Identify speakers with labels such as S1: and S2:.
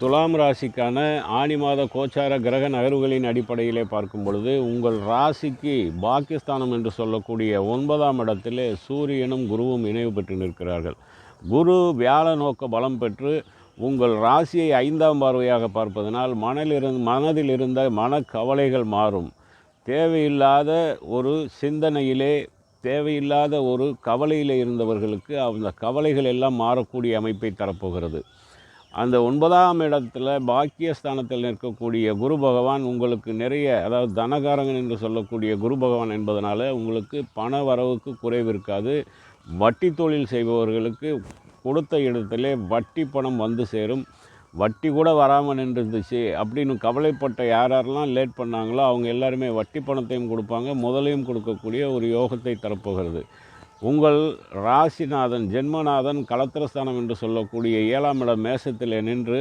S1: துலாம் ராசிக்கான ஆனி மாத கோச்சார கிரக நகர்வுகளின் அடிப்படையிலே பார்க்கும் பொழுது உங்கள் ராசிக்கு பாகிஸ்தானம் என்று சொல்லக்கூடிய ஒன்பதாம் இடத்திலே சூரியனும் குருவும் இணைவு பெற்று நிற்கிறார்கள். குரு வியாழ நோக்க பலம் பெற்று உங்கள் ராசியை ஐந்தாம் பார்வையாக பார்ப்பதனால் மனதிலிருந்து மனதில் இருந்த மனக்கவலைகள் மாறும். தேவையில்லாத ஒரு சிந்தனையிலே தேவையில்லாத ஒரு கவலையில் இருந்தவர்களுக்கு அந்த கவலைகள் எல்லாம் மாறக்கூடிய அமைப்பை தரப்போகிறது. அந்த ஒன்பதாம் இடத்துல பாக்கியஸ்தானத்தில் நிற்கக்கூடிய குரு பகவான் உங்களுக்கு நிறைய அதாவது தனகாரகன் என்று சொல்லக்கூடிய குரு பகவான் என்பதனால் உங்களுக்கு பண வரவுக்கு குறைவு இருக்காது. வட்டி தொழில் செய்பவர்களுக்கு கொடுத்த இடத்திலே வட்டி பணம் வந்து சேரும். வட்டி கூட வராமல் நின்றுருந்துச்சு அப்படின்னு கவலைப்பட்ட யார் யாரெல்லாம் லேட் பண்ணாங்களோ அவங்க எல்லாருமே வட்டி பணத்தையும் கொடுப்பாங்க. முதலையும் கொடுக்கக்கூடிய ஒரு யோகத்தை தரப்போகிறது. உங்கள் ராசிநாதன் ஜென்மநாதன் கலத்திரஸ்தானம் என்று சொல்லக்கூடிய ஏழாம் இடம் மேசத்தில் நின்று